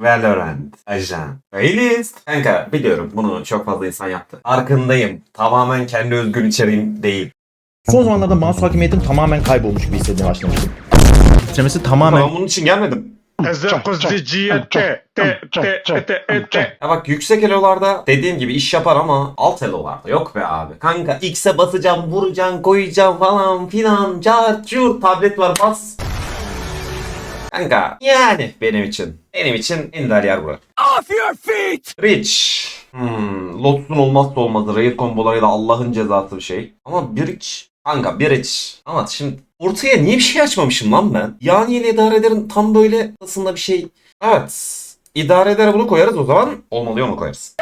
Valorant. Ajan. Playlist. Kanka biliyorum bunu çok fazla insan yaptı. Farkındayım. Tamamen kendi özgün içeriğim değil. Son zamanlarda mouse hakimiyetim tamamen kaybolmuş gibi hissetmeye başlamıştım. Titremesi tamamen Ben bunun için gelmedim. Ezekuziciyete te te te te te Ya bak yüksek elolarda dediğim gibi iş yapar ama alt elolarda yok be abi. Kanka X'e basacağım, vuracağım, koyacağım falan filan. Car, cur, tablet var bas. Kanka yani benim için. Benim için en ideal yer burası. Off your feet! Rich. Hmm, Lotus'un olmazsa olmazı. Raid kombolarıyla Allah'ın cezası bir şey. Ama bir iç. Kanka bir iç. Ama şimdi ortaya niye bir şey açmamışım lan ben? Yani yeni idare tam böyle aslında bir şey. Evet. İdare bunu koyarız o zaman. Olmalı onu koyarız.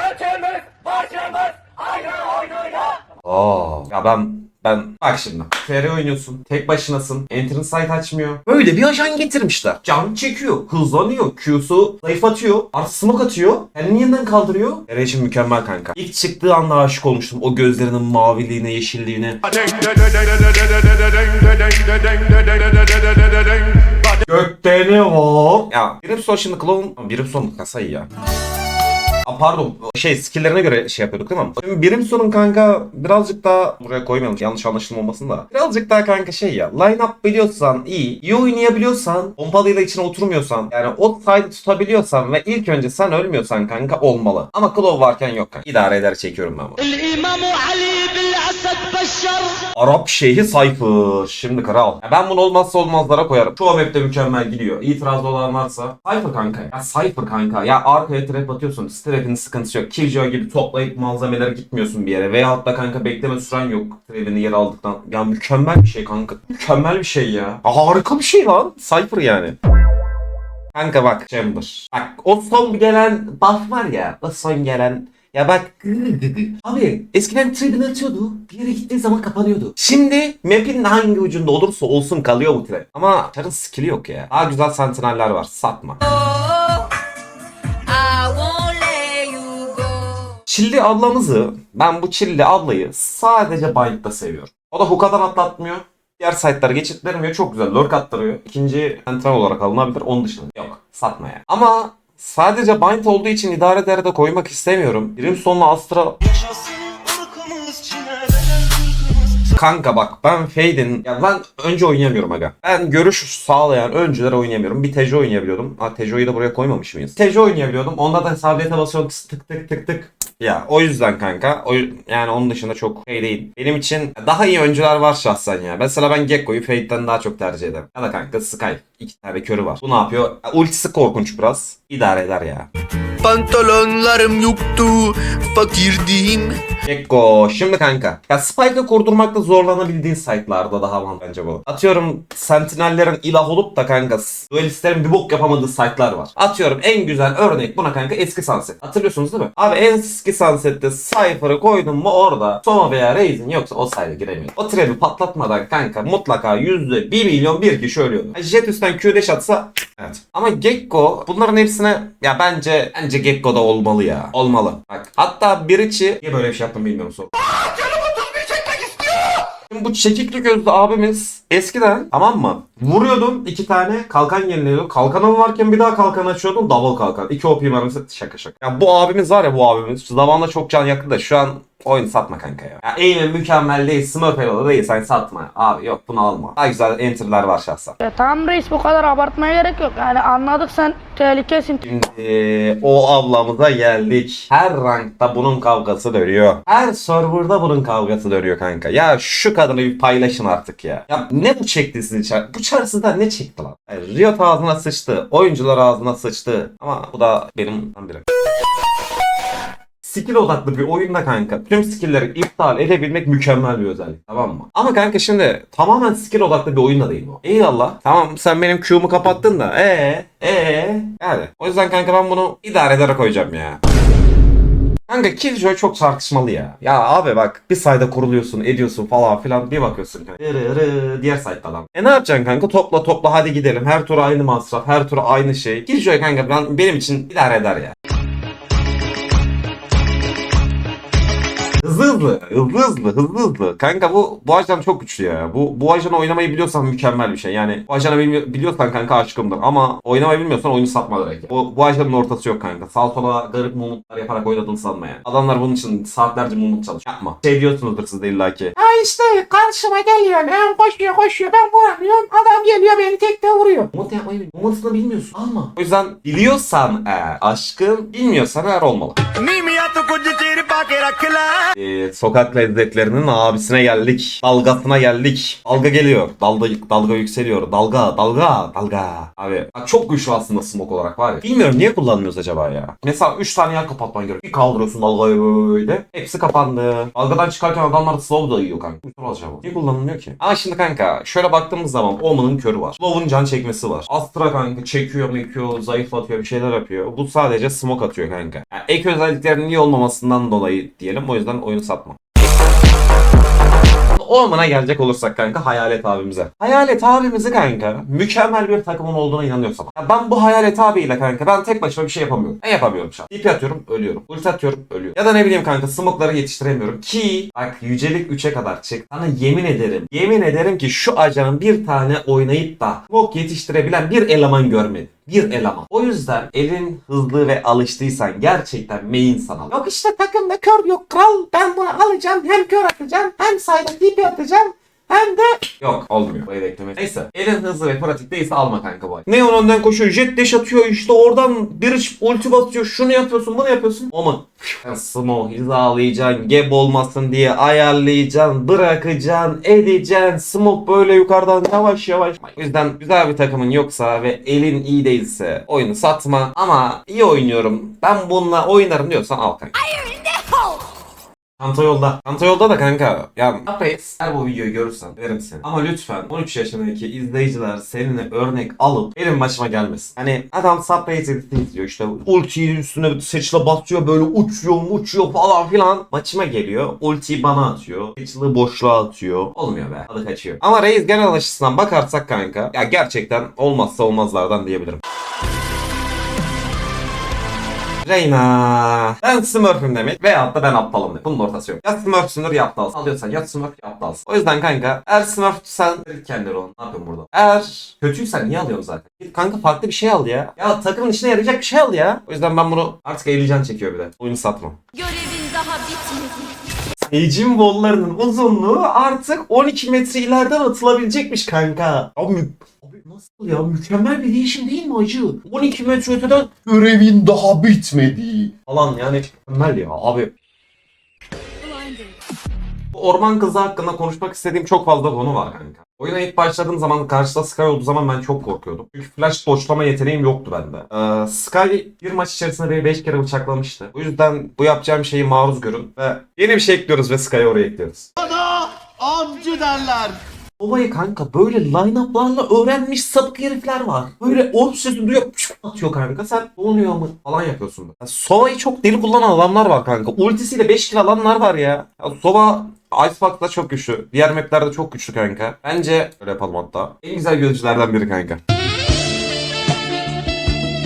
Aa, ya ben ben bak şimdi. FR oynuyorsun tek başınasın entrance site açmıyor. Böyle bir ajan getirmişler. Can çekiyor hızlanıyor Q'su zayıf atıyor artı smoke atıyor kendini yeniden kaldırıyor. FR için mükemmel kanka. İlk çıktığı anda aşık olmuştum o gözlerinin maviliğine yeşilliğine. Gökte ne var? Ya Brimstone şimdi Clone... Brimstone kasa iyi ya pardon şey skilllerine göre şey yapıyorduk değil mi? Şimdi birim sorun kanka birazcık daha buraya koymayalım yanlış anlaşılmamasın da. Birazcık daha kanka şey ya line up biliyorsan iyi. iyi oynayabiliyorsan pompalıyla içine oturmuyorsan yani o side'ı tutabiliyorsan ve ilk önce sen ölmüyorsan kanka olmalı. Ama Claw varken yok kanka. İdare eder çekiyorum ben bunu. Arap Şeyhi Cypher. Şimdi kral. Ya ben bunu olmazsa olmazlara koyarım. Şu map'te mükemmel gidiyor. İtiraz olan varsa. Cypher kanka ya. ya Cypher kanka. Ya arkaya trap atıyorsun. Trap Strap'in sıkıntısı yok. Killjoy gibi toplayıp malzemeleri gitmiyorsun bir yere. Veyahut da kanka bekleme süren yok. Trap'ini yer aldıktan. Ya mükemmel bir şey kanka. Mükemmel bir şey ya. Harika bir şey lan. Cypher yani. Kanka bak Chamber. Bak o son gelen buff var ya. O son gelen ya bak abi eskiden tribün atıyordu. Bir yere gittiği zaman kapanıyordu. Şimdi map'in hangi ucunda olursa olsun kalıyor bu trap. Ama çarın skill'i yok ya. Daha güzel sentineller var. Satma. Çilli ablamızı ben bu Çilli ablayı sadece Bind'da seviyorum. O da hookah'dan atlatmıyor. Diğer site'lara geçit vermiyor. Çok güzel lurk attırıyor. İkinci entren olarak alınabilir. Onun dışında yok. Satma ya. Ama sadece Bind olduğu için idare eder de koymak istemiyorum. Brimstone'la Astra Kanka bak ben Fade'in ya ben önce oynayamıyorum aga. Ben görüş sağlayan öncüler oynayamıyorum. Bir Tejo oynayabiliyordum. Ha Tejo'yu da buraya koymamış mıyız? Tejo oynayabiliyordum. Onda da sabiyete basıyordum tık tık tık tık. Ya o yüzden kanka. O, yani onun dışında çok şey değil. Benim için daha iyi öncüler var şahsen ya. Mesela ben Gekko'yu Fade'den daha çok tercih ederim. Ya da kanka Sky. İki tane körü var. Bu ne yapıyor? Ya, Ultisi korkunç biraz. İdare eder ya. Pantolonlarım yoktu, fakirdim. Gekko. Şimdi kanka. Ya Spike'ı kurdurmakta zorlanabildiğin site'larda daha aman bence bu. Atıyorum Sentinellerin ilah olup da kanka duelistlerin bir bok yapamadığı site'lar var. Atıyorum en güzel örnek buna kanka eski Sunset. Hatırlıyorsunuz değil mi? Abi eski Sunset'te Cypher'ı koydun mu orada Soma veya Raze'in yoksa o site'e giremiyor. O trebi patlatmadan kanka mutlaka yüzde 1 milyon bir kişi ölüyordu. Yani Jet üstten Q atsa Evet. Ama Gekko bunların hepsine ya bence bence Gekko'da olmalı ya. Olmalı. Bak hatta Biriç'i niye böyle bir şey yaptım bilmiyorum sonra. Şimdi bu çekikli gözlü abimiz eskiden tamam mı? Vuruyordum iki tane kalkan yeniliyordum. Kalkanım varken bir daha kalkan açıyordum. Double kalkan. İki OP mermisi şaka şaka. Ya bu abimiz var ya bu abimiz. Zamanla çok can yaktı da şu an oyun satma kanka ya. Ya aim'in mükemmel değil. Smurf Elo'da değil. Sen satma. Abi yok bunu alma. Daha güzel enter'lar var şahsen. Ya tamam reis bu kadar abartmaya gerek yok. Yani anladık sen tehlikesin. Şimdi o ablamıza geldik. Her rankta bunun kavgası dönüyor. Her serverda bunun kavgası dönüyor kanka. Ya şu kadını bir paylaşın artık ya. Ya ne bu çekti sizin çar? Bu çarşıda ne çekti lan? Yani Riot ağzına sıçtı. Oyuncular ağzına sıçtı. Ama bu da benim biri. Skill odaklı bir oyunda kanka tüm skill'leri iptal edebilmek mükemmel bir özellik tamam mı? Ama kanka şimdi tamamen skill odaklı bir oyunda değil bu. Eyvallah. Tamam sen benim Q'mu kapattın da ee ee yani. O yüzden kanka ben bunu idare ederek koyacağım ya. Kanka Killjoy çok tartışmalı ya. Ya abi bak bir sayda kuruluyorsun ediyorsun falan filan bir bakıyorsun. Rı rı, diğer sayda lan. E ne yapacaksın kanka? Topla topla hadi gidelim. Her tur aynı masraf. Her tur aynı şey. Killjoy kanka ben, benim için idare eder ya. Hızlı hızlı, hızlı hızlı, hızlı hızlı. Kanka bu bu ajan çok güçlü ya. Bu bu ajanı oynamayı biliyorsan mükemmel bir şey. Yani bu ajanı bilmi- biliyorsan kanka aşkımdır. Ama oynamayı bilmiyorsan oyunu satma direkt. Bu, bu ajanın ortası yok kanka. Sağ sola garip mumutlar yaparak oynadığını sanma yani. Adamlar bunun için saatlerce mumut çalışıyor. Yapma. Şey diyorsunuzdur siz de illa ki. Ha işte karşıma geliyor. Ben koşuyor koşuyor. Ben vuramıyorum. Adam geliyor beni tekte vuruyor. Mumut yapmayı bil- Mumutunu bilmiyorsun. Alma. O yüzden biliyorsan eğer aşkın bilmiyorsan eğer olmalı. Ee, sokak lezzetlerinin abisine geldik. Dalgasına geldik. Dalga geliyor. Dalga dalga yükseliyor. Dalga, dalga, dalga. Abi çok güçlü aslında smoke olarak var ya. Bilmiyorum niye kullanmıyoruz acaba ya. Mesela 3 tane yer kapatman gerekiyor. Bir kaldırıyorsun dalgayı böyle. Hepsi kapandı. Dalgadan çıkarken adamlar slow da yiyor kanka. Kusur acaba. Niye kullanılmıyor ki? Ama şimdi kanka şöyle baktığımız zaman Omen'ın körü var. Slow'un can çekmesi var. Astra kanka çekiyor mekiyor, zayıflatıyor bir şeyler yapıyor. Bu sadece smoke atıyor kanka. Ek özelliklerinin iyi olmamasından dolayı diyelim. O yüzden oyunu satma. Ormana gelecek olursak kanka Hayalet abimize. Hayalet abimizi kanka mükemmel bir takımın olduğuna inanıyorsam. Ya ben bu Hayalet abiyle kanka ben tek başıma bir şey yapamıyorum. Ne yapamıyorum şu an? TP atıyorum ölüyorum. Ulti atıyorum ölüyorum. Ya da ne bileyim kanka smoke'ları yetiştiremiyorum. Ki bak yücelik 3'e kadar çık. Sana yemin ederim. Yemin ederim ki şu ajanın bir tane oynayıp da smoke yetiştirebilen bir eleman görmedim bir eleman. O yüzden elin hızlı ve alıştıysan gerçekten main sana. Yok işte takımda kör yok kral. Ben bunu alacağım hem kör atacağım hem sayda TP atacağım. Hem de... Yok olmuyor. Bu ekleme. Neyse. Elin hızlı ve pratik değilse alma kanka bu ay. Neon önden koşuyor. Jet dash atıyor işte oradan bir ulti basıyor. Şunu yapıyorsun bunu yapıyorsun. Ama sen smoke hizalayacaksın. Gap olmasın diye ayarlayacaksın. Bırakacaksın. Edeceksin. Smoke böyle yukarıdan yavaş yavaş. O yüzden güzel bir takımın yoksa ve elin iyi değilse oyunu satma. Ama iyi oynuyorum. Ben bununla oynarım diyorsan al kanka. Kanta yolda. Kanta yolda da kanka. Ya yapamayız. Eğer bu videoyu görürsen verim seni. Ama lütfen 13 yaşındaki izleyiciler seninle örnek alıp benim başıma gelmesin. Hani adam Subway's editi izliyor işte ultiyi üstüne seçile basıyor böyle uçuyor uçuyor falan filan. Maçıma geliyor. Ultiyi bana atıyor. Seçili boşluğa atıyor. Olmuyor be. Adı kaçıyor. Ama Reis genel açısından bakarsak kanka ya gerçekten olmazsa olmazlardan diyebilirim. Reyna. Ben Smurf'üm demek veyahut da ben aptalım demek. Bunun ortası yok. Ya Smurf'sündür ya aptalsın. Alıyorsan ya Smurf ya aptalsın. O yüzden kanka eğer Smurf'sen kendini ol. Ne yapıyorsun burada? Eğer kötüysen niye alıyorsun zaten? Git kanka farklı bir şey al ya. Ya takımın işine yarayacak bir şey al ya. O yüzden ben bunu artık eğleyeceğim çekiyor bir de. Oyunu satmam. Görevin daha bitmedi. Ecim bollarının uzunluğu artık 12 metre ileriden atılabilecekmiş kanka. Abi nasıl ya mükemmel bir değişim değil mi acı? 12 metre öteden görevin daha bitmedi. Falan yani mükemmel ya abi. Bu Orman kızı hakkında konuşmak istediğim çok fazla konu var kanka. Oyuna ilk başladığım zaman karşıda Sky olduğu zaman ben çok korkuyordum. Çünkü flash boşlama yeteneğim yoktu bende. Ee, Sky bir maç içerisinde beni 5 kere bıçaklamıştı. O yüzden bu yapacağım şeyi maruz görün ve yeni bir şey ekliyoruz ve Sky'ı oraya ekliyoruz. Amcı derler. Olayı kanka böyle line-up'larla öğrenmiş sapık herifler var. Böyle orp sesi duyuyor pşt atıyor kanka sen oluyor mu falan yapıyorsun. Ya, Sova'yı çok deli kullanan adamlar var kanka. Ultisiyle 5 kill alanlar var ya. ya Sova Icebox'da çok güçlü. Diğer maplerde çok güçlü kanka. Bence öyle yapalım hatta. En güzel gözcülerden biri kanka.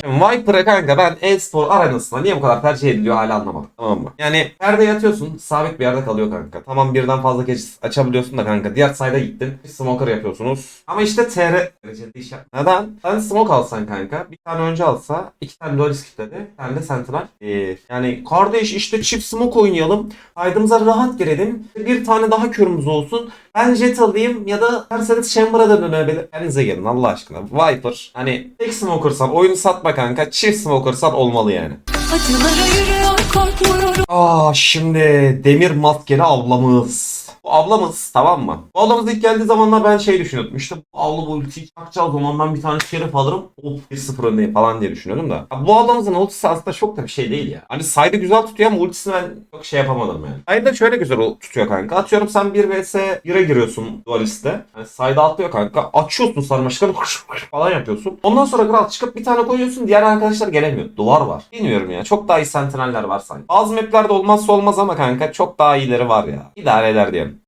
Viper'a kanka ben e-spor arenasında niye bu kadar tercih ediliyor hala anlamadım. Tamam mı? Yani perde yatıyorsun sabit bir yerde kalıyor kanka. Tamam birden fazla kez açabiliyorsun da kanka. Diğer sayda gittin. Smoker yapıyorsunuz. Ama işte TR dereceli. Neden? Sen smoke alsan kanka. Bir tane önce alsa iki tane dualist kitledi. Bir tane de sentinel. Ee, yani kardeş işte çift smoke oynayalım. Saydığımıza rahat girelim. Bir tane daha körümüz olsun. Ben jet alayım ya da Mercedes Chamber'a da dönebilir. Kendinize gelin Allah aşkına. Viper. Hani tek smokersan oyunu satma kanka. Çift smokersan olmalı yani. Acılara yürüyor korkmuyorum. Aa şimdi demir maskeli ablamız. Bu ablamız tamam mı? Bu ablamız ilk geldiği zamanlar ben şey düşünüyordum. İşte bu abla bu ultiyi çakacağı zaman ben bir tane şerif alırım. Hop 1-0 öndeyim falan diye düşünüyordum da. Ya bu ablamızın ultisi aslında çok da bir şey değil ya. Hani saydı güzel tutuyor ama ultisini ben çok şey yapamadım yani. Sayda şöyle güzel tutuyor kanka. Atıyorum sen 1 vs 1'e giriyorsun dualiste. Yani sayda atlıyor kanka. Açıyorsun sarmaşıkları falan yapıyorsun. Ondan sonra kral çıkıp bir tane koyuyorsun. Diğer arkadaşlar gelemiyor. Duvar var. Bilmiyorum ya. Çok daha iyi sentineller var sanki. Bazı maplerde olmazsa olmaz ama kanka çok daha iyileri var ya. İdare eder diyelim.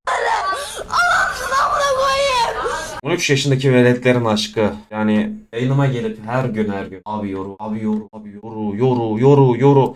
13 yaşındaki veletlerin aşkı. Yani yayınıma gelip her gün her gün abi yoru, abi yoru, abi yoru, yoru, yoru, yoru.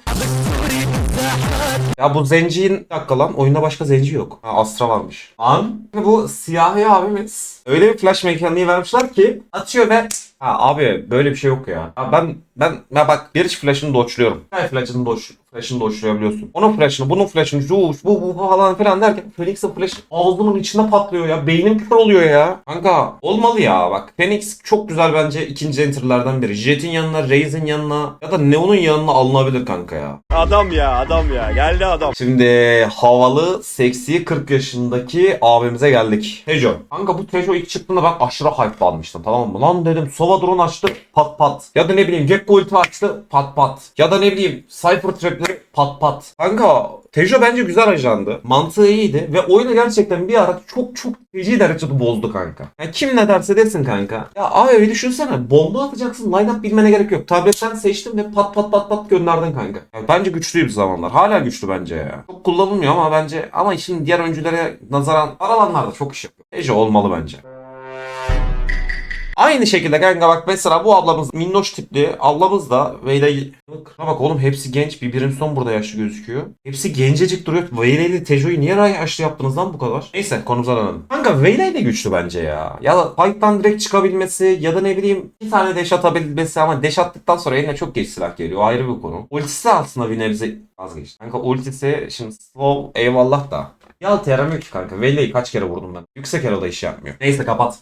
Ya bu zenciyin bir dakika lan oyunda başka zenci yok. Ha, Astra varmış. Lan bu siyahi abimiz öyle bir flash mekaniği vermişler ki atıyor ve Ha abi böyle bir şey yok ya. ya ben ben ben bak bir iç flash'ını doçluyorum. Her flash'ını doç flash'ını doçlayabiliyorsun. Onun flash'ını, bunun flash'ını, şu bu bu falan filan derken Phoenix'in flash'ı ağzımın içinde patlıyor ya. Beynim kör oluyor ya. Kanka olmalı ya bak. Phoenix çok güzel bence ikinci enter'lardan biri. Jet'in yanına, Raze'in yanına ya da Neon'un yanına alınabilir kanka ya. Adam ya adam ya geldi adam. Şimdi havalı, seksi 40 yaşındaki abimize geldik. Tejo. Kanka bu Tejo ilk çıktığında ben aşırı hype'lanmıştım tamam mı? Lan dedim Sova drone açtı pat pat. Ya da ne bileyim Gekko ulti açtı pat pat. Ya da ne bileyim Cypher trapleri pat pat. Kanka Tejo bence güzel ajandı. Mantığı iyiydi ve oyunu gerçekten bir ara çok çok feci derecede bozdu kanka. Yani kim ne derse desin kanka. Ya abi bir düşünsene bomba atacaksın line up bilmene gerek yok. Tabletten seçtin ve pat pat pat pat gönderdin kanka. Yani bence güçlüydü bir zamanlar. Hala güçlü bence ya. Çok kullanılmıyor ama bence ama şimdi diğer oyunculara nazaran aralanlarda çok iş yapıyor. Tejo olmalı bence. Aynı şekilde kanka bak mesela bu ablamız minnoş tipli ablamız da Veyley Kına bak oğlum hepsi genç bir birim son burada yaşlı gözüküyor. Hepsi gencecik duruyor. Veyley'li Tejo'yu niye yaşlı yaptınız lan bu kadar? Neyse konumuza dönelim. Kanka Veyley de güçlü bence ya. Ya da fight'tan direkt çıkabilmesi ya da ne bileyim bir tane deş atabilmesi ama deş attıktan sonra eline çok geç silah geliyor. Ayrı bir konu. Ultisi aslında bir nebze vazgeçti. Kanka ultisi şimdi slow eyvallah da. Ya yaramıyor ki kanka. Veyley'i kaç kere vurdum ben. Yüksek eloda iş yapmıyor. Neyse kapat.